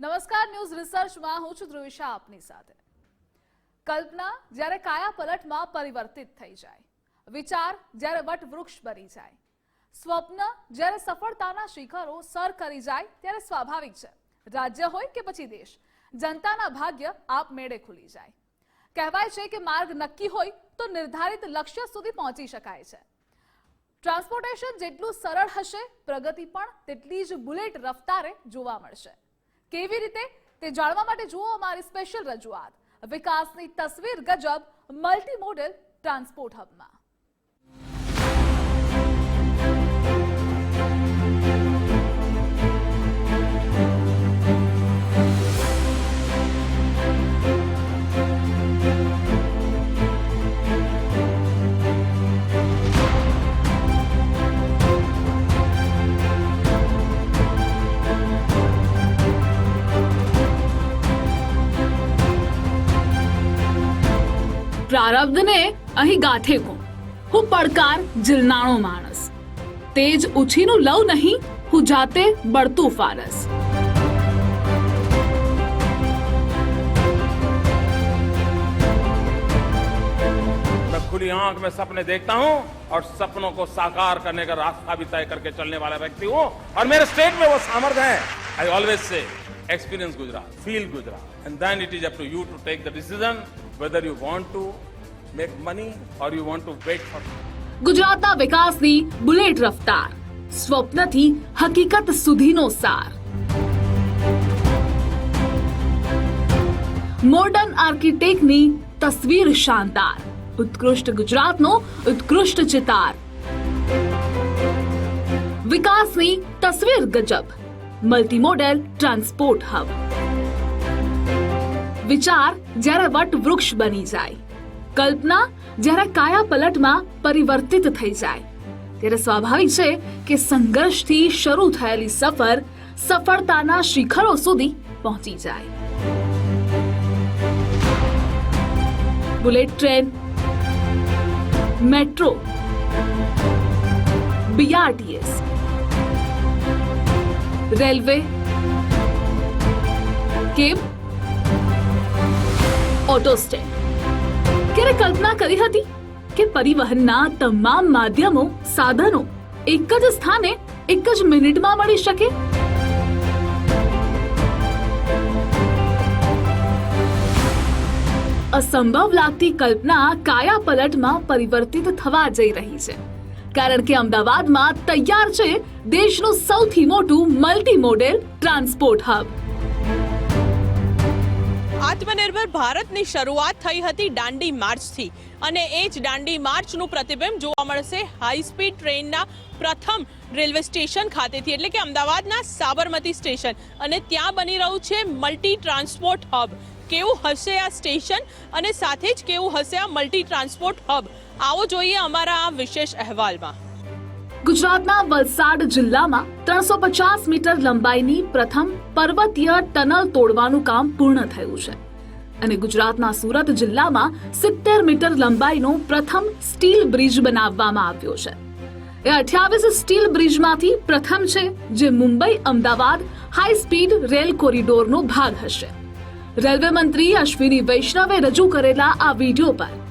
નમસ્કાર, ન્યૂઝ રિસર્ચમાં હું છું ધ્રુવિશા આપની સાથે. કલ્પના જ્યારે કાયા પલટમાં પરિવર્તિત થઈ જાય, વિચાર જ્યારે વટવૃક્ષ બની જાય, સ્વપ્ન જ્યારે સફળતાના શિખરો સર કરી જાય ત્યારે સ્વાભાવિક છે. રાજ્ય હોય કે પછી દેશ, જનતાના ભાગ્ય આપમેળે ખુલી જાય. કહેવાય છે કે માર્ગ નક્કી હોય તો નિર્ધારિત લક્ષ્ય સુધી પહોંચી શકાય છે. ટ્રાન્સપોર્ટેશન જેટલું સરળ હશે, પ્રગતિ પણ તેટલી જ બુલેટ રફતારે જોવા મળશે. કેવી રીતે? તે જાણવા માટે જુઓ અમારી સ્પેશિયલ રજૂઆત. વિકાસની તસવીર ગજબ મલ્ટી મોડેલ ટ્રાન્સપોર્ટ હબમાં પ્રારબ્ધને અહીં ગાથે કોણ હું પડકાર જીલનાણો માણસ તેજ ઉછીનું લવ નહીં હું જાતે બળતું ફારસ मैं खुली आंख में सपने देखता हूं और सपनों को साकार करने का रास्ता भी तय करके चलने वाला व्यक्ति हूं और मेरे स्टेट में वो सामर्थ्य है I always say experience Gujarat feel Gujarat and then it is up to you to take the decision whether you want to make money or you want to wait for ગુજરાતના વિકાસની bullet રફતાર. સ્વપ્નથી હકીકત સુધીનો સાર. Modern આર્કિટેક્ટની તસવીર શાનદાર. ઉત્કૃષ્ટ ગુજરાતનો ઉત્કૃષ્ટ ચિતાર. વિકાસની તસવીર ગજબ. મલ્ટી મોડેલ ટ્રાન્સપોર્ટ હબ વિચાર જ્યારે વટ વૃક્ષ બની જાય. કલ્પના જ્યારે કાયા પલટમાં પરિવર્તિત થઈ જાય. ત્યારે સ્વાભાવિક છે કે સંઘર્ષથી શરૂ થયેલી સફર સફળતાના શિખરો સુધી પહોંચી જાય. Bullet train, metro BRTS railway, cab, auto stand. ક્યારે કલ્પના કરી હતી કે પરિવહનના તમામ માધ્યમો, સાધનો એક જ સ્થાને, એક જ મિનિટમાં મળી શકે? અસંભવ લાગતી કલ્પના કાયા પલટમાં પરિવર્તિત થવા જઈ રહી છે. કારણ કે અમદાવાદમાં તૈયાર છે દેશનું સૌથી મોટું મલ્ટી મોડેલ ટ્રાન્સપોર્ટ હબ આત્મનિર્ભર ભારતની શરૂઆત થઈ હતી દાંડી માર્ચથી. અને એ જ દાંડી માર્ચનું પ્રતિબિંબ જોવા મળશે હાઈ સ્પીડ ટ્રેનના પ્રથમ રેલવે સ્ટેશન ખાતેથી. એટલે કે અમદાવાદના સાબરમતી સ્ટેશન. અને ત્યાં બની રહ્યું છે મલ્ટી ટ્રાન્સપોર્ટ હબ કેવું હશે આ સ્ટેશન? અને સાથે જ કેવું હશે આ મલ્ટી ટ્રાન્સપોર્ટ હબ આવો જોઈએ અમારા આ વિશેષ અહેવાલમાં. ગુજરાતના વલસાડ જિલ્લામાં ત્રણસો પચાસ મીટર લંબાઈની પ્રથમ પર્વતીય ટનલ તોડવાનું કામ પૂર્ણ થયું છે. અને ગુજરાતના સુરત જિલ્લામાં સિત્તેર મીટર લંબાઈનો પ્રથમ સ્ટીલ બ્રિજ બનાવવામાં આવ્યો છે. એ અઠ્યાવીસ સ્ટીલ બ્રિજમાંથી પ્રથમ છે, જે Mumbai, Ahmedabad high speed rail કોરિડોરનો ભાગ હશે. રેલવે મંત્રી અશ્વિની વૈષ્ણવે રજૂ કરેલા આ વીડિયો પર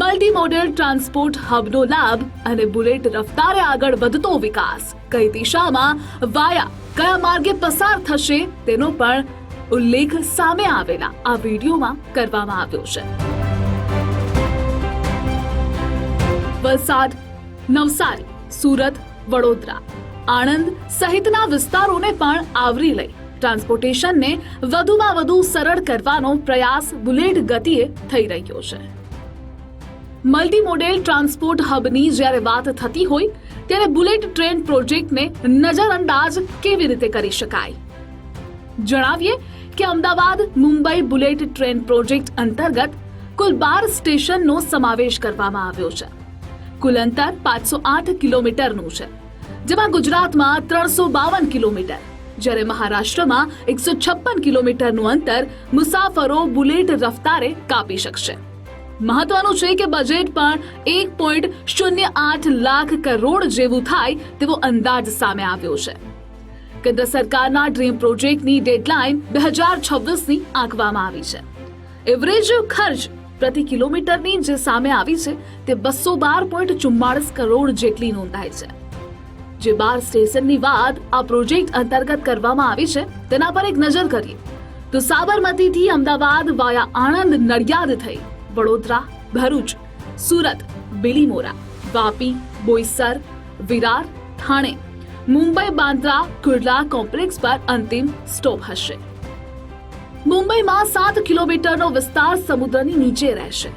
મલ્ટી મોડેલ ટ્રાન્સપોર્ટ હબનો લાભ અને બુલેટ રફતારે આગળ વધતો વિકાસ. કઈ દિશામાં? વાયા. કયા માર્ગે પસાર થશે? તેનો પણ ઉલ્લેખ સામે આવેલા. આ વિડીયોમાં કરવામાં આવ્યો છે. વલસાડ, નવસારી, સુરત, વડોદરા. આણંદ સહિતના વિસ્તારોને પણ આવરી લઈ. ટ્રાન્સપોર્ટેશનને વધુમાં વધુ સરળ કરવાનો પ્રયાસ બુલેટ ગતિએ થઈ રહ્યો છે. મલ્ટી મોડેલ ટ્રાન્સપોર્ટ હબની જ્યારે વાત થતી હોય, ત્યારે બુલેટ ટ્રેન પ્રોજેક્ટને નજરઅંદાજ કેવી રીતે કરી શકાય? જણાવીએ કે Ahmedabad Mumbai bullet train project અંતર્ગત કુલ બાર સ્ટેશનનો સમાવેશ કરવામાં આવ્યો છે. કુલ અંતર પાંચસો આઠ કિલોમીટરનું છે, જેમાં ગુજરાતમાં ત્રણસો બાવન કિલોમીટર, જ્યારે મહારાષ્ટ્રમાં એકસો છપ્પન કિલોમીટરનું અંતર મુસાફરો બુલેટ રફતારે કાપી શકશે. મહત્વનું છે કે બજેટ પણ એક પોઈન્ટ શૂન્ય આઠ લાખ કરોડ જેવું થાય તેવો અંદાજ સામે આવ્યો છે. કેન્દ્ર સરકારના ડ્રીમ પ્રોજેક્ટની ડેડલાઇન બે હજાર છવ્વીસની આંકવામાં આવી છે. એવરેજ ખર્ચ પ્રતિ કિલોમીટરની જે સામે આવી છે તે બસો બાર પોઈન્ટ ચુમ્માળીસ કરોડ જેટલી નોંધાય છે. જે બાર સ્ટેશનની વાત આ પ્રોજેક્ટ અંતર્ગત કરવામાં આવી છે, તેના પર એક નજર કરીએ. તો સાબરમતીથી અમદાવાદ વાયા આણંદ નડિયાદ થઈ વડોદરા, ભરૂચ, સુરત, બિલીમોરા, વાપી, બોઈસર, વિરાર, થાણે, મુંબઈ, બાંદ્રા કુર્લા કોમ્પ્લેક્સ પર અંતિમ સ્ટોપ હશે. મુંબઈમાં સાત કિલોમીટરનો વિસ્તાર સમુદ્રની નીચે રહેશે.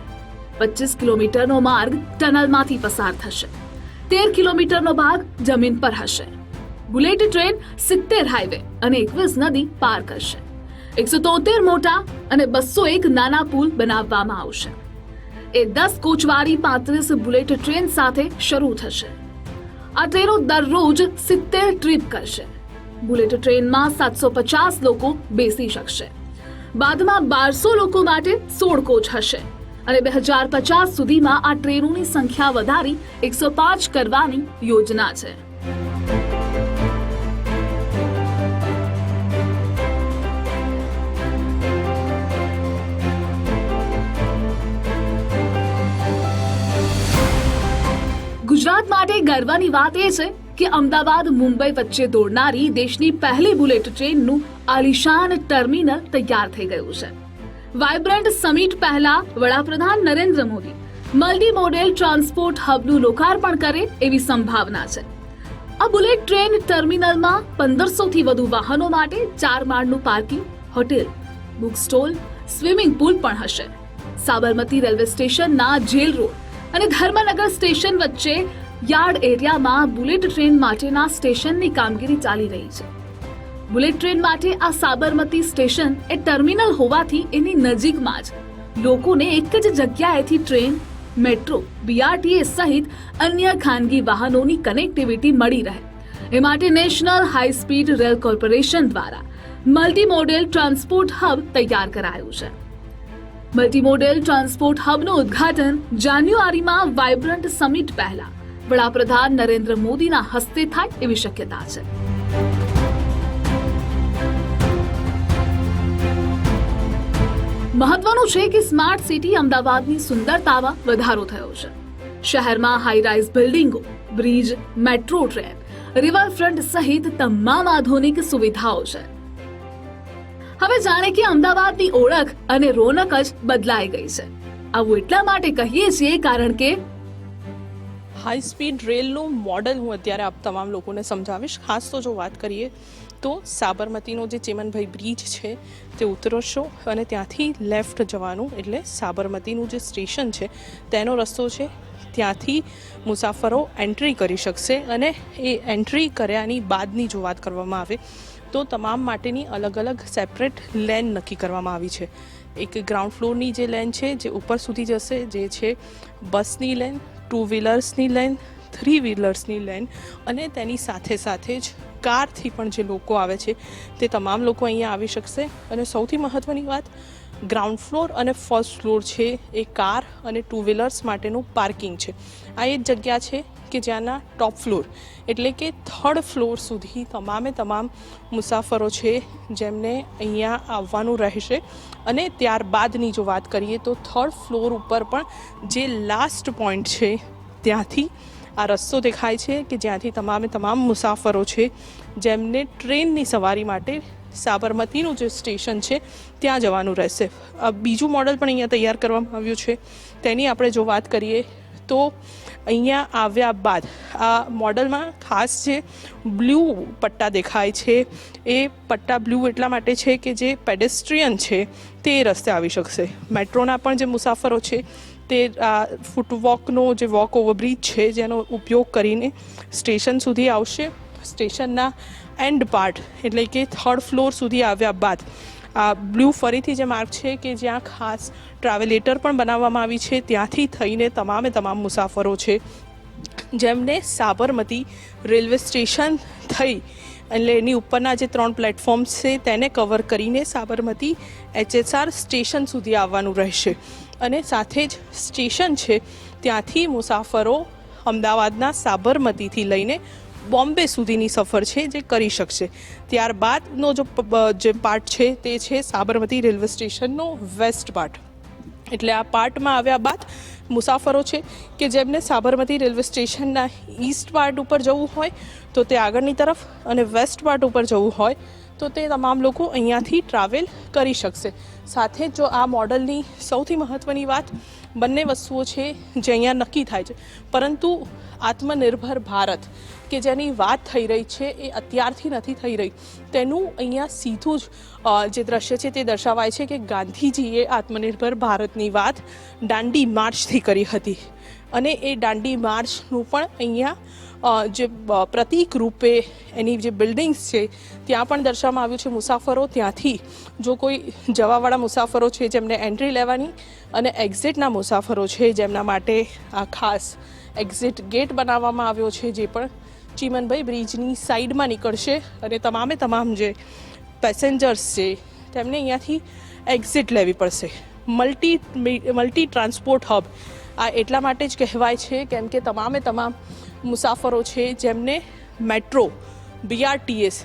પચીસ કિલોમીટરનો માર્ગ ટનલમાંથી પસાર થશે. તેર કિલોમીટરનો ભાગ જમીન પર હશે. બુલેટ ટ્રેન સિત્તેર હાઈવે અને એકવીસ નદી પાર કરશે. એકસો તોતેર મોટા અને બસો એક નાના પુલ બનાવવામાં આવશે. એ દસ કોચવાળી પાંત્રીસ બુલેટ ટ્રેન સાથે શરૂ થશે. આ ટ્રેનો દરરોજ સિત્તેર ટ્રીપ કરશે. બુલેટ ટ્રેનમાં સાતસો પચાસ લોકો બેસી શકશે. બાદમાં બારસો લોકો માટે સોળ કોચ હશે અને બે હજાર પચાસ સુધીમાં આ ટ્રેનોની સંખ્યા વધારી એકસો પાંચ કરવાની યોજના છે. ગુજરાત માટે ગર્વની વાત એ છે કે અમદાવાદ, મુંબઈ વચ્ચે દોડનારી દેશની પહેલી બુલેટ ટ્રેનનું આલિશાન ટર્મિનલ તૈયાર થઈ ગયું છે. વાઇબ્રન્ટ સમિટ પહેલા વડાપ્રધાન Narendra Modi multi modal transport હબનું લોકાર્પણ કરે એવી સંભાવના છે. આ બુલેટ ટ્રેન ટર્મિનલમાં પંદરસો થી વધુ વાહનો માટે ચાર માળનું parking, hotel, book stall, swimming pool પણ હશે. સાબરમતી રેલવે સ્ટેશનના જેલ રોડ અને ધર્મનગર સ્ટેશન વચ્ચે યાર્ડ એરિયામાં બુલેટ ટ્રેન માટેના સ્ટેશનની કામગીરી ચાલી રહી છે. બુલેટ ટ્રેન માટે આ સાબરમતી સ્ટેશન એ ટર્મિનલ હોવાથી એની નજીકમાં જ. લોકોને એક જ જગ્યાએથી ટ્રેન, મેટ્રો બીઆરટીએસ સહિત અન્ય ખાનગી વાહનોની કનેક્ટિવિટી મળી રહે. એ માટે national high speed rail corporation દ્વારા મલ્ટી મોડેલ ટ્રાન્સપોર્ટ હબ તૈયાર કરાયું છે. મલ્ટી મોડેલ ટ્રાન્સપોર્ટ હબનું ઉદ્ઘાટન જાન્યુઆરીમાં વાઇબ્રન્ટ સમિટ પહેલા. વડાપ્રધાન નરેન્દ્ર મોદીના હસ્તે થાય એવી શક્યતા છે. મહત્વનું છે કે સ્માર્ટ સિટી અમદાવાદની સુંદરતામાં વધારો થયો છે. શહેરમાં હાઈરાઇઝ બિલ્ડિંગો બ્રિજ મેટ્રો ટ્રેન રિવરફ્રન્ટ સહિત તમામ આધુનિક સુવિધાઓ છે. હવે જાણે કે અમદાવાદની ઓળખ અને રોનક જ બદલાઈ ગઈ છે. આવું એટલા માટે કહીએ છીએ કારણ કે હાઈ સ્પીડ રેલનું મોડલ હું અત્યારે આપ તમામ લોકોને સમજાવીશ. ખાસ તો જો વાત કરીએ તો સાબરમતીનો જે ચેમનભાઈ બ્રિજ છે, તે ઉતરશો અને ત્યાંથી લેફ્ટ જવાનું એટલે સાબરમતીનું જે સ્ટેશન છે, તેનો રસ્તો છે, ત્યાંથી મુસાફરો એન્ટ્રી કરી શકશે અને એ એન્ટ્રી કર્યાની બાદની જો વાત કરવામાં આવે તો તમામ માટેની અલગ અલગ સેપરેટ લેન નક્કી કરવામાં આવી છે. એક ગ્રાઉન્ડ ફ્લોરની જે લેન છે, જે ઉપર સુધી જશે, જે છે બસની લેન ટુ વ્હીલર્સની લેન થ્રી વ્હીલર્સની લેન અને તેની સાથે સાથે જ કારથી પણ જે લોકો આવે છે, તે તમામ લોકો અહીંયા આવી શકશે. અને સૌથી મહત્ત્વની વાત ગ્રાઉન્ડ ફ્લોર અને ફર્સ્ટ ફ્લોર છે એ કાર અને ટુ વ્હીલર્સ માટેનું પાર્કિંગ છે. આ એ જગ્યા છે કે જ્યાંના ટોપ ફ્લોર એટલે કે થર્ડ ફ્લોર સુધી તમામે તમામ મુસાફરો છે જેમને અહીંયા આવવાનું રહેશે. અને ત્યારબાદની જો વાત કરીએ તો થર્ડ ફ્લોર ઉપર પણ જે લાસ્ટ પોઈન્ટ છે ત્યાંથી આ રસ્તો દેખાય છે કે જ્યાંથી તમામે તમામ મુસાફરો છે જેમને ટ્રેનની સવારી માટે સાબરમતીનું જે સ્ટેશન છે, ત્યાં જવાનું રહેશે. બીજું મોડલ પણ અહીંયા તૈયાર કરવામાં આવ્યું છે. તેની આપણે જો વાત કરીએ, તો અહીંયા આવ્યા બાદ આ મોડલમાં ખાસ જે બ્લુ પટ્ટા દેખાય છે, એ પટ્ટા બ્લુ એટલા માટે છે કે જે પેડેસ્ટ્રિયન છે, તે રસ્તે આવી શકશે. મેટ્રોના પણ જે મુસાફરો છે, તે, આ ફૂટવોકનો જે વોક ઓવરબ્રિજ છે, જેનો ઉપયોગ કરીને સ્ટેશન સુધી આવશે. સ્ટેશનના એન્ડ પાર્ટ એટલે કે થર્ડ ફ્લોર સુધી આવ્યા બાદ, આ બ્લુ ફરીથી જે માર્ગ છે કે જ્યાં ખાસ ટ્રાવેલેટર પણ બનાવવામાં આવી છે, ત્યાંથી થઈને તમામે તમામ મુસાફરો છે. જેમને સાબરમતી રેલવે સ્ટેશન થઈ, એટલે એની ઉપરના જે ત્રણ પ્લેટફોર્મ્સ છે, તેને કવર કરીને સાબરમતી એચએસઆર સ્ટેશન સુધી આવવાનું રહેશે. અને સાથે જ સ્ટેશન છે, ત્યાંથી મુસાફરો અમદાવાદના સાબરમતીથી લઈને બોમ્બે સુધીની સફર છે જે કરી શકશે. ત્યારબાદનો જો જે પાર્ટ છે તે છે સાબરમતી રેલવે સ્ટેશનનો વેસ્ટ પાર્ટ. એટલે આ પાર્ટમાં આવ્યા બાદ મુસાફરો છે કે જેમને સાબરમતી રેલવે સ્ટેશનના ઈસ્ટ પાર્ટ ઉપર જવું હોય તો તે આગળની તરફ અને વેસ્ટ પાર્ટ ઉપર જવું હોય તો તે તમામ લોકો અહીંયાથી ટ્રાવેલ કરી શકશે. સાથે જ આ મોડલની સૌથી મહત્ત્વની વાત બંને વસ્તુઓ છે જે અહીંયા નક્કી થાય છે. પરંતુ આત્મનિર્ભર ભારત, કે જેની વાત થઈ રહી છે એ અત્યારથી નથી થઈ રહી. તેનું અહીંયા સીધું જ જે દ્રશ્ય છે તે દર્શાવાય છે કે ગાંધીજીએ આત્મનિર્ભર ભારતની વાત દાંડી માર્ચથી કરી હતી. અને એ દાંડી માર્ચનું પણ અહીંયા જે પ્રતીક રૂપે એની જે બિલ્ડિંગ્સ છે, ત્યાં પણ દર્શાવવામાં આવ્યું છે મુસાફરો ત્યાંથી. જો કોઈ જવાવાળા મુસાફરો છે જેમને એન્ટ્રી લેવાની અને એક્ઝિટના મુસાફરો છે જેમના માટે આ ખાસ એક્ઝિટ ગેટ બનાવવામાં આવ્યો છે જે પણ ચીમનભાઈ બ્રિજની સાઈડમાં નીકળશે અને તમામે તમામ જે પેસેન્જર્સ છે તેમને અહીંયાથી એક્ઝિટ લેવી પડશે. મલ્ટી મલ્ટી ટ્રાન્સપોર્ટ હબ આ એટલા માટે જ કહેવાય છે, કેમ કે તમામે તમામ મુસાફરો છે જેમને metro BRTS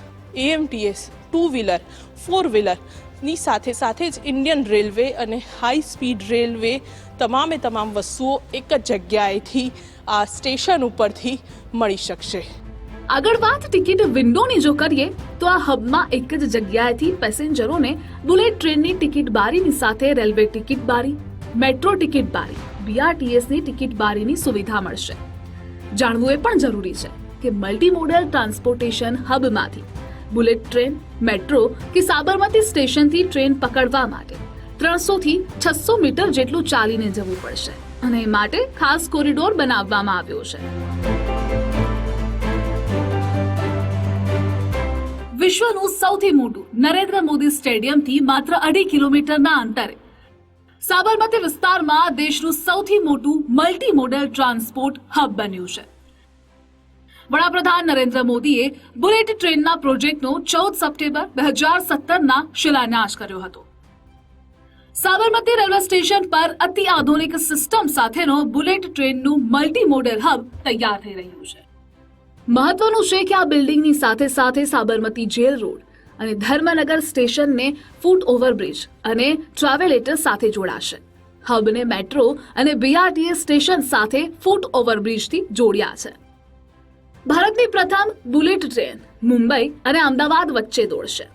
AMTS two wheeler four વ્હીલરની સાથે સાથે જ ઇન્ડિયન રેલવે અને હાઈ સ્પીડ રેલવે તમામે તમામ વસ્તુઓ એક જ જગ્યાએથી આ સ્ટેશન ઉપરથી મળી શકશે. આગળ વાત ટિકિટ વિન્ડોની જો કરીએ, તો આ હબમાં એક જ જગ્યાએથી પેસેન્જરોને બુલેટ ટ્રેનની ટિકિટ બારીની સાથે રેલવે ટિકિટ બારી, મેટ્રો ટિકિટ બારી બીઆરટીએસની ટિકિટ બારીની સુવિધા મળશે. જાણવું એ પણ જરૂરી છે કે મલ્ટી મોડલ ટ્રાન્સપોર્ટેશન હબમાંથી બુલેટ ટ્રેન મેટ્રો કે સાબરમતી સ્ટેશનથી ટ્રેન પકડવા માટે ત્રણસો થી છસો મીટર જેટલું ચાલીને જવું પડશે અને એ માટે ખાસ કોરિડોર બનાવવામાં આવ્યો છે. વિશ્વનું સૌથી મોટું નરેન્દ્ર મોદી સ્ટેડિયમથી માત્ર અઢી કિલોમીટરના અંતરે સાબરમતી વિસ્તારમાં દેશનું સૌથી મોટું મલ્ટી મોડલ ટ્રાન્સપોર્ટ હબ બન્યું છે. વડાપ્રધાન નરેન્દ્ર મોદીએ બુલેટ ટ્રેનના પ્રોજેક્ટનો ચૌદ સપ્ટેમ્બર બે હજાર સત્તરના શિલાન્યાસ કર્યો હતો. સાબરમતી રેલવે સ્ટેશન પર અતિ આધુનિક સિસ્ટમ સાથેનો બુલેટ ટ્રેનનું મલ્ટી મોડલ હબ તૈયાર થઈ રહ્યું છે. મહત્વનું છે કે આ બિલ્ડિંગની સાથે સાથે સાબરમતી જેલ રોડ અને ધર્મનગર સ્ટેશનને ફૂટ ઓવરબ્રિજ અને ટ્રાવેલેટર સાથે જોડાશે. હબને મેટ્રો અને બીઆરટીએસ સ્ટેશન સાથે ફૂટ ઓવરબ્રિજથી જોડ્યા છે. ભારતની પ્રથમ બુલેટ ટ્રેન મુંબઈ અને અમદાવાદ વચ્ચે દોડશે.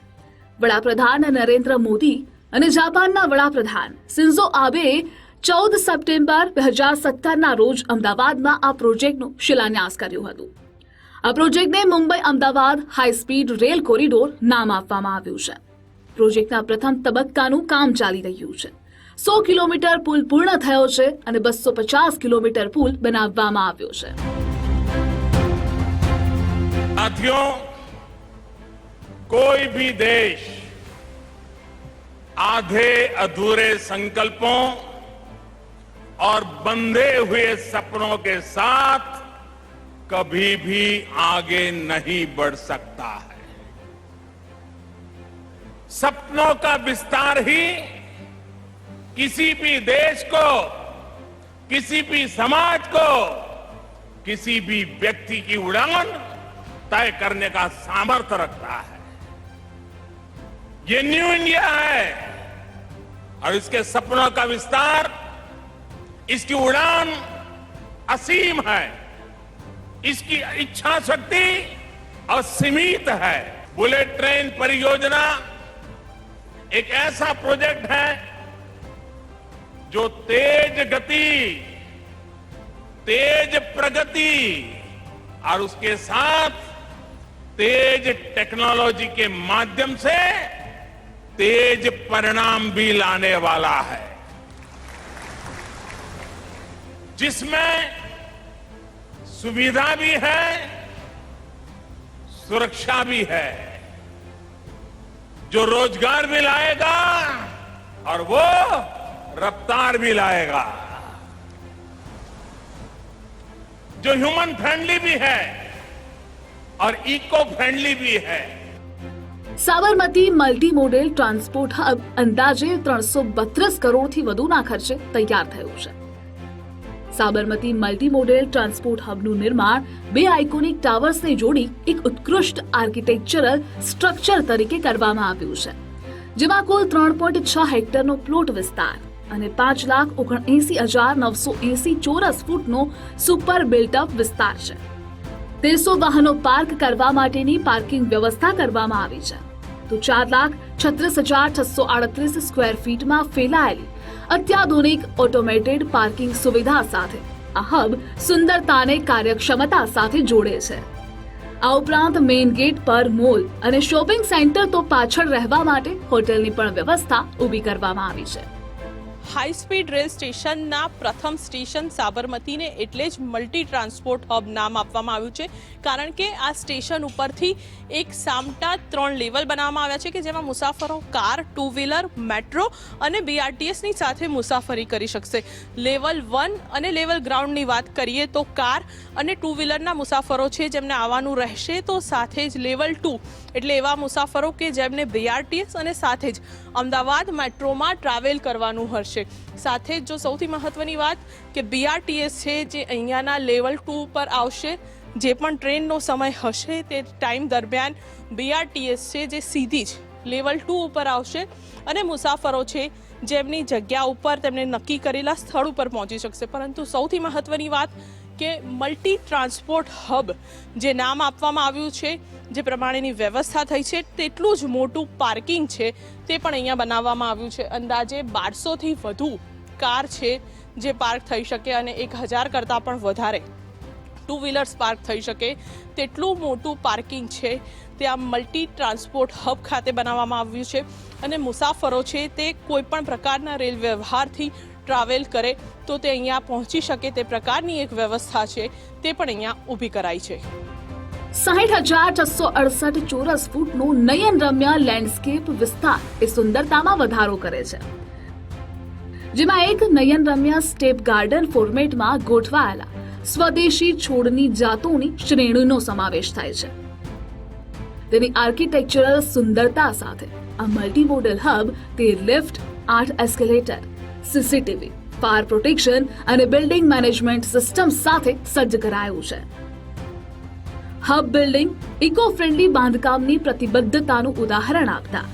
વડાપ્રધાન નરેન્દ્ર મોદી અને જાપાનના વડાપ્રધાન સિન્ઝો આબેએ ચૌદ સપ્ટેમ્બર બે હજાર સત્તરના રોજ અમદાવાદમાં આ પ્રોજેક્ટનું શિલાન્યાસ કર્યું હતું. આ પ્રોજેક્ટને Mumbai Ahmedabad high speed rail corridor નામ આપવામાં આવ્યું છે પ્રોજેક્ટના પ્રથમ તબક્કાનું કામ ચાલી રહ્યું છે સો કિલોમીટર પુલ પૂર્ણ થયો છે અને બસો પચાસ કિલોમીટર પુલ બનાવવામાં આવ્યો છે साथियों कोई भी देश आधे अधूरे संकल्पों और बंधे हुए सपनों के साथ कभी भी आगे नहीं बढ़ सकता है। सपनों का विस्तार ही किसी भी देश को, किसी भी समाज को, किसी भी व्यक्ति की उड़ान तय करने का सामर्थ्य रखता है। ये न्यू इंडिया है और इसके सपनों का विस्तार, इसकी उड़ान असीम है। इसकी इच्छा शक्ति असीमित है। बुलेट ट्रेन परियोजना एक ऐसा प्रोजेक्ट है जो तेज गति, तेज प्रगति और उसके साथ तेज टेक्नोलॉजी के माध्यम से तेज परिणाम भी लाने वाला है। जिसमें सुविधा भी है सुरक्षा भी है जो रोजगार भी लाएगा और वो रफ्तार भी लाएगा जो ह्यूमन फ्रेंडली भी है और इको फ्रेंडली भी है Sabarmati multi model transport hub અંદાજે ત્રણસો બત્રીસ કરોડથી વધુના ખર્ચે તૈયાર થયું છે સાબરમતી મલ્ટી મોડેલ ટ્રાન્સપોર્ટ હબનું નિર્માણ બે આઇકોનિક ટાવર્સને જોડી એક ઉત્કૃષ્ટ આર્કિટેક્ચરલ સ્ટ્રક્ચર તરીકે કરવામાં આવ્યું છે. જેમાં કુલ ત્રણ પોઈન્ટ છ હેક્ટરનો પ્લોટ વિસ્તાર અને પાંચ લાખ ઓગણએસી હજાર નવસો એસી ચોરસ ફૂટનો સુપર બિલ્ટઅપ વિસ્તાર છે. તેરસો વાહનો પાર્ક કરવા માટેની પાર્કિંગ વ્યવસ્થા કરવામાં આવી છે. તો ચાર લાખ છત્રીસ હજાર છસો આડત્રીસ સ્ક્વેર ફીટમાં ફેલાયેલી અત્યાધુનિક ઓટોમેટેડ પાર્કિંગ સુવિધા સાથે. આ હબ સુંદરતાને કાર્યક્ષમતા સાથે જોડે છે. આ ઉપરાંત મેઇન ગેટ પર મોલ અને શોપિંગ સેન્ટર તો પાછળ રહેવા માટે હોટેલની પણ વ્યવસ્થા ઊભી કરવામાં આવી છે. હાઈ સ્પીડ રેલ સ્ટેશનના પ્રથમ સ્ટેશન સાબરમતીને એટલે જ મલ્ટી ટ્રાન્સપોર્ટ હબ નામ આપવામાં આવ્યું છે. કારણ કે આ સ્ટેશન ઉપરથી એક સામટા ત્રણ લેવલ બનાવવામાં આવ્યા છે કે જેમાં મુસાફરો કાર ટુ વ્હીલર મેટ્રો અને બીઆરટીએસની સાથે મુસાફરી કરી શકશે. લેવલ વન અને લેવલ ગ્રાઉન્ડની વાત કરીએ તો કાર અને ટુ વ્હીલરના મુસાફરો છે જેમને આવવાનું રહેશે તો સાથે જ લેવલ ટુ એટલે એવા મુસાફરો કે જેમને બીઆરટીએસ અને સાથે જ અમદાવાદ મેટ્રોમાં ટ્રાવેલ કરવાનું હશે. સાથે જ જો સૌથી મહત્વની વાત કે બીઆરટીએસ છે જે અહીંયાના લેવલ ટુ પર આવશે, જે પણ ટ્રેનનો સમય હશે તે ટાઈમ દરમિયાન બીઆરટીએસ છે જે સીધી જ લેવલ ટુ ઉપર આવશે અને મુસાફરો છે જેમની જગ્યા ઉપર તેમને નક્કી કરેલા સ્થળ ઉપર પહોંચી શકશે. પરંતુ સૌથી મહત્વની વાત કે મલ્ટી ટ્રાન્સપોર્ટ હબ જે નામ આપવામાં આવ્યું છે, જે પ્રમાણેની વ્યવસ્થા થઈ છે, તેટલું જ મોટું પાર્કિંગ છે, તે પણ અહીંયા બનાવવામાં આવ્યું છે. અંદાજે બારસોથી વધુ કાર છે જે પાર્ક થઈ શકે અને એક હજાર કરતાં પણ વધારે ટુ વ્હીલર્સ પાર્ક થઈ શકે. તેટલું મોટું પાર્કિંગ છે, તે આ મલ્ટી ટ્રાન્સપોર્ટ હબ ખાતે બનાવવામાં આવ્યું છે. અને મુસાફરો છે તે કોઈપણ પ્રકારના રેલ વ્યવહારથી ટ્રાવેલ કરે તો તે અહીંયા પહોંચી શકે તે પ્રકારની એક વ્યવસ્થા છે, તે પણ અહીંયા ઊભી કરાઈ છે. સાહીઠ હજાર છસો અડસઠ ચોરસ ફૂટનું નયનરમ્ય લેન્ડસ્કેપ વિસ્તાર એ સુંદરતામાં વધારો કરે છે. જેમાં એક નયનરમ્ય સ્ટેપ ગાર્ડન ફોર્મેટમાં ગોઠવાયેલા સ્વદેશી છોડની જાતોની શ્રેણીનો સમાવેશ થાય છે. તેની આર્કિટેક્ચરલ સુંદરતા સાથે આ મલ્ટી મોડેલ હબ, તે લિફ્ટ, આઠ એસ્કેલેટર સીસીટીવી, ફાયર પ્રોટેક્શન અને બિલ્ડિંગ મેનેજમેન્ટ સિસ્ટમ સાથે સજ્જ કરાયું છે. હબ બિલ્ડિંગ ઇકો ફ્રેન્ડલી બાંધકામની પ્રતિબદ્ધતાનું ઉદાહરણ આપતા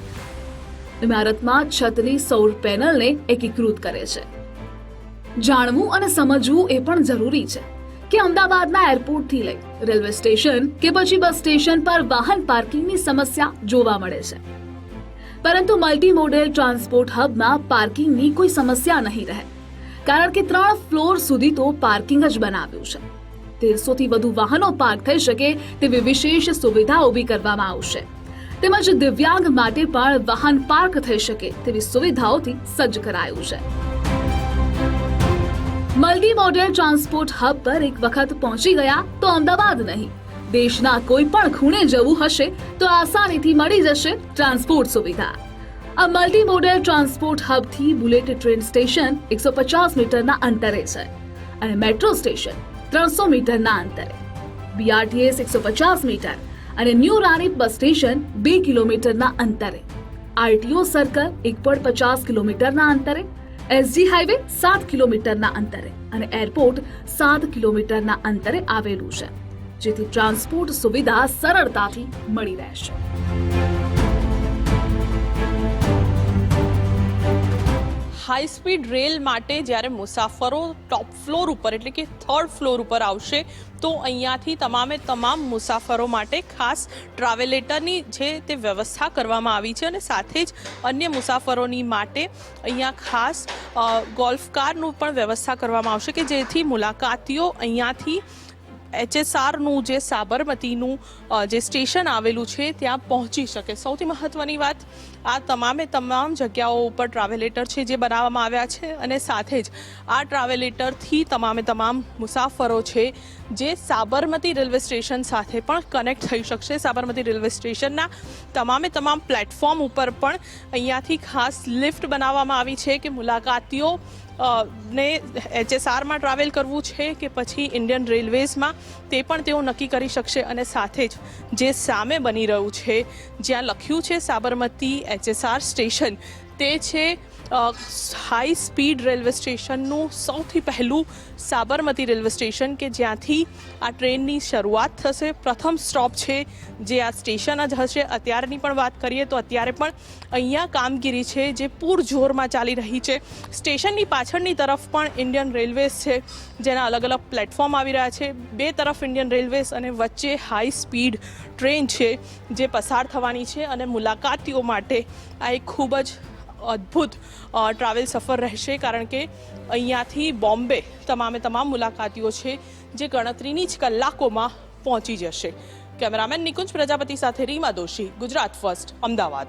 ઇમારતમાં છતની સૌર પેનલને એકીકૃત કરે છે. જાણવું અને સમજવું એ પણ જરૂરી છે કે અમદાવાદના એરપોર્ટથી લઈ રેલવે સ્ટેશન કે પછી બસ સ્ટેશન પર વાહન પાર્કિંગની સમસ્યા જોવા મળે છે. પરંતુ મલ્ટી મોડેલ ટ્રાન્સપોર્ટ હબમાં પાર્કિંગની કોઈ સમસ્યા નહીં રહે. કારણ કે ત્રણ ફ્લોર સુધી તો પાર્કિંગ જ બનાવ્યું છે. તેરસોથી વધુ વાહનો પાર્ક થઈ શકે તેવી વિશેષ સુવિધા ઊભી કરવામાં આવશે. તેમજ દિવ્યાંગ માટે પણ વાહન પાર્ક થઈ શકે તેવી સુવિધાઓથી સજ્જ કરાયું છે. મલ્ટી મોડેલ ટ્રાન્સપોર્ટ હબ પર એક વખત પહોંચી ગયા તો અમદાવાદ નહીં. દેશના કોઈ પણ ખૂણે જવું હશે તો આસાનીથી મળી જશે ટ્રાન્સપોર્ટ સુવિધા. આ મલ્ટી મોડેલ ટ્રાન્સપોર્ટ હબથી બુલેટ ટ્રેન સ્ટેશન એકસો પચાસ મીટરના અંતરે છે અને મેટ્રો સ્ટેશન ત્રણસો મીટરના અંતરે. બીઆરટીએસ એકસો પચાસ મીટર અને ન્યૂ રાણી બસ સ્ટેશન બે કિલોમીટરના અંતરે. આરટીઓ સર્કલ એક પોઈન્ટ પચાસ કિલોમીટરના અંતરે. એસજી હાઈવે સાત કિલોમીટરના અંતરે અને એરપોર્ટ સાત કિલોમીટરના અંતરે આવેલું છે. જેથી ટ્રાન્સપોર્ટ સુવિધા સરળતાથી મળી રહેશે. હાઈ સ્પીડ રેલ માટે જ્યારે મુસાફરો ટોપ ફ્લોર ઉપર, એટલે કે થર્ડ ફ્લોર ઉપર આવશે, તો અહીંયાથી તમામે તમામ મુસાફરો માટે ખાસ ટ્રાવેલેટરની જે તે વ્યવસ્થા કરવામાં આવી છે અને સાથે જ અન્ય મુસાફરોની માટે અહીંયા ખાસ ગોલ્ફ કારનું પણ વ્યવસ્થા કરવામાં આવશે કે જેથી મુલાકાતીઓ અહીંયાથી એચએસઆરનું જે સાબરમતીનું જે સ્ટેશન આવેલું છે, ત્યાં પહોંચી શકે. સૌથી મહત્ત્વની વાત, આ તમામે તમામ જગ્યાઓ ઉપર ટ્રાવેલેટર છે જે બનાવવામાં આવ્યા છે અને સાથે જ આ ટ્રાવેલેટરથી તમામે તમામ મુસાફરો છે જે સાબરમતી રેલવે સ્ટેશન સાથે પણ કનેક્ટ થઈ શકશે. સાબરમતી રેલવે સ્ટેશનના તમામે તમામ પ્લેટફોર્મ ઉપર પણ અહીંયાથી ખાસ લિફ્ટ બનાવવામાં આવી છે કે મુલાકાતીઓ ને એચએસઆરમાં ટ્રાવેલ કરવું છે કે પછી ઇન્ડિયન રેલવેઝમાં તે પણ તેઓ નક્કી કરી શકશે અને સાથે જ જે સામે બની રહ્યું છે, જ્યાં લખ્યું છે સાબરમતી એચએસઆર સ્ટેશન તે છે હાઈ સ્પીડ રેલવે સ્ટેશનનું સૌથી પહેલું સાબરમતી રેલવે સ્ટેશન કે જ્યાંથી આ ટ્રેનની શરૂઆત થશે. પ્રથમ સ્ટોપ છે જે આ સ્ટેશન જ હશે. અત્યારની પણ વાત કરીએ તો અત્યારે પણ અહીંયા કામગીરી છે જે પૂરજોરમાં ચાલી રહી છે. સ્ટેશનની પાછળની તરફ પણ ઇન્ડિયન રેલવેઝ છે, જેના અલગ અલગ પ્લેટફોર્મ આવી રહ્યા છે. બે તરફ ઇન્ડિયન રેલવેઝ અને વચ્ચે હાઈ સ્પીડ ટ્રેન છે જે પસાર થવાની છે અને મુલાકાતીઓ માટે આ એક ખૂબ જ અદ્ભુત ટ્રાવેલ સફર રહેશે કારણ કે અહીંયાથી બોમ્બે તમામે તમામ મુલાકાતીઓ છે જે ગણતરીની જ કલાકોમાં પહોંચી જશે. કેમેરામેન નિકુંજ પ્રજાપતિ સાથે રીમા દોશી, ગુજરાત ફર્સ્ટ અમદાવાદ.